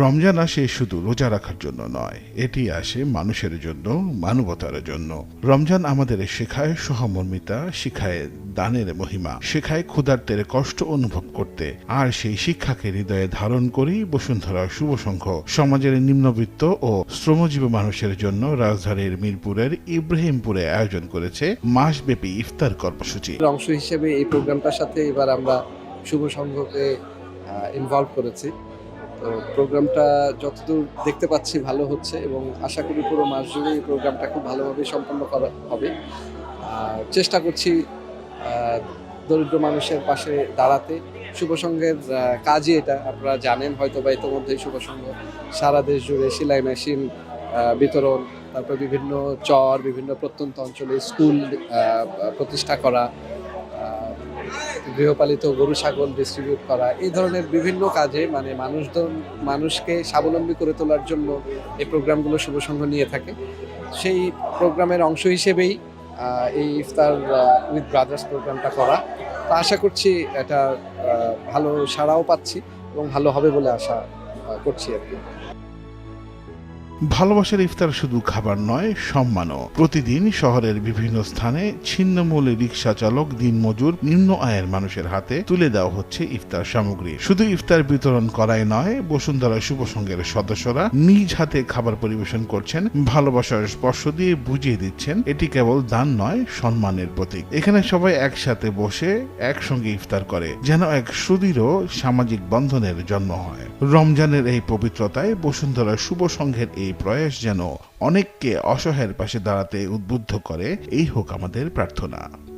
রমজান আসে শুধু রোজা রাখার জন্য নয়, এটি আসে মানুষের জন্য, মানবতার জন্য। রমজান আমাদের শেখায় সহমর্মিতা, শিখায় দানের মহিমা, শেখায় ক্ষুধার্তের কষ্ট অনুভব করতে। আর সেই শিক্ষাকে হৃদয়ে ধারণ করেই বসুন্ধরা শুভ সংঘ, সমাজের নিম্নবিত্ত ও শ্রমজীবী মানুষের জন্য রাজধানীর মিরপুরের ইব্রাহিমপুরে আয়োজন করেছে মাসব্যাপী ইফতার কর্মসূচি। অংশ হিসেবে এই প্রোগ্রামটার সাথে এবার আমরা শুভ সংঘকে ইনভলভ করেছি। তো প্রোগ্রামটা যতদূর দেখতে পাচ্ছি ভালো হচ্ছে এবং আশা করি পুরো মাস জুড়ে এই প্রোগ্রামটা খুব ভালোভাবে সম্পন্ন করা হবে। আর চেষ্টা করছি দরিদ্র মানুষের পাশে দাঁড়াতে। শুভ সংঘের কাজই এটা, আপনারা জানেন, হয়তো বা ইতিমধ্যেই শুভ সংঘ সারা দেশ জুড়ে সেলাই মেশিন বিতরণ, তারপর বিভিন্ন চর, বিভিন্ন প্রত্যন্ত অঞ্চলে স্কুল প্রতিষ্ঠা করা গৃহপালিত গরু, ছাগল ডিস্ট্রিবিউট করা, এই ধরনের বিভিন্ন কাজে মানে মানুষজন, মানুষকে স্বাবলম্বী করে তোলার জন্য এই প্রোগ্রামগুলো শুভ সংঘ নিয়ে থাকে। সেই প্রোগ্রামের অংশ হিসেবেই এই ইফতার উইথ ব্রাদার্স প্রোগ্রামটা করা। তা আশা করছি এটা ভালো সাড়াও পাচ্ছি এবং ভালো হবে বলে আশা করছি আর কি। ভালোবাসার ইফতার শুধু খাবার নয়, সম্মানও। প্রতিদিন শহরের বিভিন্ন স্থানে ছিন্নমূলে রিক্সা চালক দিনমজুর নিম্ন আয়ের মানুষের হাতে তুলে দেওয়া হচ্ছে ইফতার সামগ্রী। শুধু ইফতার বিতরণ করাই নয়, বসুন্ধরা শুভ সংঘের সদস্যরা নিজ হাতে খাবার পরিবেশন করছেন, ভালোবাসার স্পর্শ দিয়ে বুঝিয়ে দিচ্ছেন, এটি কেবল দান নয়, সম্মানের প্রতীক। এখানে সবাই একসাথে বসে একসঙ্গে ইফতার করে, যেন এক সুদৃঢ় সামাজিক বন্ধনের জন্ম হয়। রমজানের এই পবিত্রতায় বসুন্ধরা শুভ সংঘের এই প্রয়াস যেন অনেককে অসহায়ের পাশে দাঁড়াতে উদ্বুদ্ধ করে, এই হোক আমাদের প্রার্থনা।